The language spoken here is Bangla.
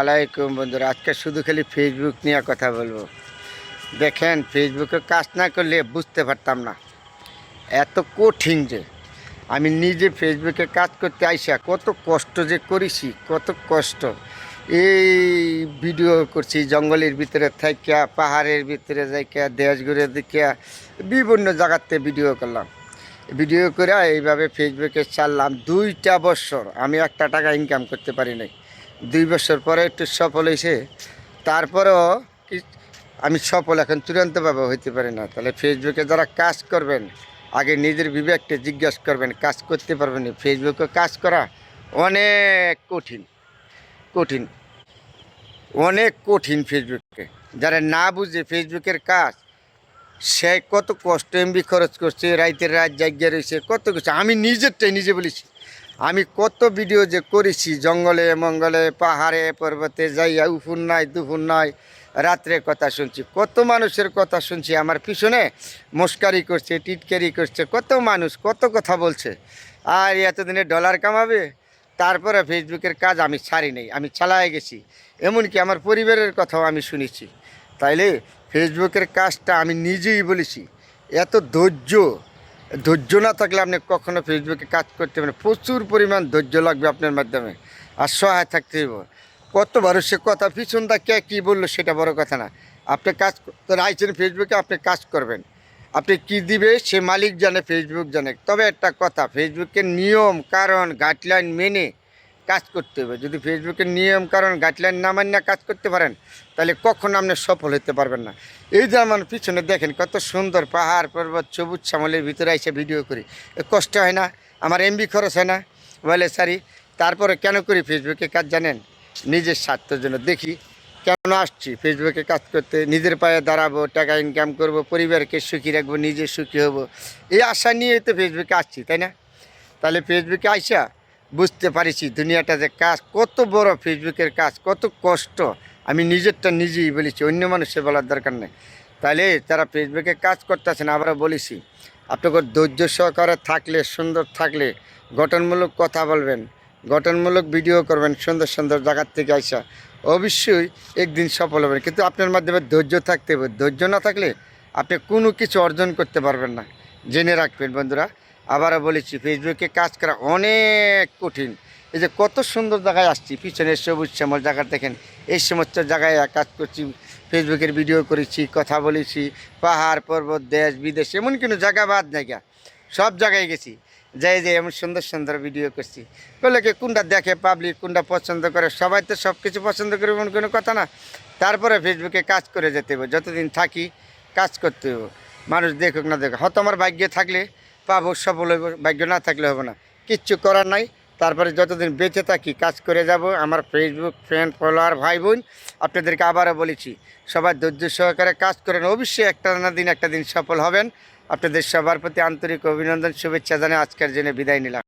আলাইকুম বন্ধুরা, আজকে শুধু খালি ফেসবুক নিয়ে কথা বলব। দেখেন ফেসবুকে কাজ না করলে বুঝতে পারতাম না। এত কঠিন যে, আমি নিজে ফেসবুকে কাজ করতে আইসা কত কষ্ট যে করেছি, কত কষ্ট। এই ভিডিও করছি, জঙ্গলের ভিতরে থাইকা, পাহাড়ের ভিতরে যাইকা, দেশ ঘুরে দেখিয়া বিভিন্ন জায়গাতে ভিডিও করলাম। ভিডিও করে এইভাবে ফেসবুকে চাললাম দুইটা বছর, আমি একটা টাকা ইনকাম করতে পারি নাই। দুই বছর পরে একটু সফল হয়েছে। তারপরেও আমি সফল এখন চূড়ান্তভাবে হইতে পারি না। তাহলে ফেসবুকে যারা কাজ করবেন, আগে নিজের বিবেককে জিজ্ঞাসা করবেন, কাজ করতে পারবেন। ফেসবুকে কাজ করা অনেক কঠিন কঠিন, অনেক কঠিন ফেসবুকে যারা না বুঝে ফেসবুকের কাজ, সে কত কষ্ট এমবি খরচ করছে, রাইতের রাত জায়গা রয়েছে কত কিছু। আমি নিজেরটাই নিজে বলেছি। আমি কত ভিডিও যে করেছি, জঙ্গলে, মঙ্গলে, পাহাড়ে, পর্বতে যাইয়া উফুন নাই দুফুন নাই, রাত্রে কথা শুনছি, কত মানুষের কথা শুনছি, আমার পিছনে মস্কারি করছে, টিটকারি করছে, কত মানুষ, কত কথা বলছে। আর এতদিনে ডলার কামাবে, তারপরে ফেসবুকের কাজ আমি ছাড়ি নেই, আমি চালায় গেছি। এমনকি আমার পরিবারের কথাও আমি শুনেছি। তাইলে ফেসবুকের কাজটা আমি নিজেই বলেছি, এত ধৈর্য ধৈর্য না থাকলে আপনি কখনো ফেসবুকে কাজ করতে পারেন প্রচুর পরিমাণ ধৈর্য লাগবে আপনার মাধ্যমে। আর সহায় থাকতে হইব। কত সে কথা, পিছন দা কে কী বলল সেটা বড় কথা না। আপনি কাজ তো আইছেন ফেসবুকে আপনি কাজ করবেন। আপনি কি দিবে সে মালিক জানে ফেসবুক জানে। তবে একটা কথা ফেসবুকের নিয়ম, কারণ গাইডলাইন মেনে কাজ করতে হবে। যদি ফেসবুকের নিয়ম কারণ গাইডলাইন না মান্য কাজ করতে পারেন, তাহলে কখনো আপনি সফল হতে পারবেন না। এই যে আমার পিছনে দেখেন, কত সুন্দর পাহাড় পর্বত, সবুজ শ্যামলের ভিতরে এসে ভিডিও করি। কষ্ট হয় না, আমার এমবি খরচ হয় না। বলে সারি তারপরে কেন করি ফেসবুকে কাজ জানেন? নিজের স্বার্থের জন্য। দেখি, কেন আসছি ফেসবুকে কাজ করতে? নিজের পায়ে দাঁড়াবো, টাকা ইনকাম করব, পরিবারকে সুখী রাখব, নিজে সুখী হব। এই আশা নিয়ে তো ফেসবুকে আসছি, তাই না? তাহলে ফেসবুকে আইসা বুঝতে পারিছি, দুনিয়াটা যে কাজ, কত বড় ফেসবুকের কাজ, কত কষ্ট। আমি নিজেরটা নিজেই বলেছি, অন্য মানুষের বলার দরকার নেই। তাহলে তারা ফেসবুকে কাজ করতেছেন, আবারও বলেছি, আপনাকে ধৈর্য সহকারে থাকলে, সুন্দর থাকলে, গঠনমূলক কথা বলবেন, গঠনমূলক ভিডিও করবেন, সুন্দর সুন্দর জায়গার থেকে আসা অবশ্যই একদিন সফল হবেন। কিন্তু আপনার মাধ্যমে ধৈর্য থাকতে হবে। ধৈর্য না থাকলে আপনি কোনো কিছু অর্জন করতে পারবেন না। জেনে রাখবেন বন্ধুরা আবারও বলেছি ফেসবুকে কাজ করা অনেক কঠিন। এই যে কত সুন্দর জায়গায় আসছি, পিছনে সবুজ শ্যামল জায়গা দেখেন, এই সমস্ত জায়গায় কাজ করছি ফেসবুকের ভিডিও করেছি, কথা বলেছি, পাহাড়, পর্বত, দেশ, বিদেশ, এমন কোনো জায়গা বাদ জায়গা সব জায়গায় গেছি। যাই যে এমন সুন্দর সুন্দর ভিডিও করছি। বলে কি, কোনটা দেখে পাবলিক কোনটা পছন্দ করে? সবাই তো সব কিছু পছন্দ করে, এমন কোনো কথা না। তারপরে ফেসবুকে কাজ করে যেতে হবে, যতদিন থাকি কাজ করতে হবে। মানুষ দেখুক না দেখুক, হয়তো আমার ভাগ্যে থাকলে পাবো, সফল হইব, ভাগ্য না থাকলে হবে না। কিচ্ছু করার নাই। তারপরে যতদিন বেঁচে থাকি, কাজ করে যাব। আমার ফেসবুক ফ্রেন্ড ফলোয়ার ভাই বোন আপনাদেরকে আবারও বলেছি, সবাই ধৈর্য সহকারে কাজ করেন। অবশ্যই একটা না দিন, একটা দিন সফল হবেন। আপনাদের সবার প্রতি আন্তরিক অভিনন্দন, শুভেচ্ছা জানিয়ে আজকের জন্য বিদায় নিলাম।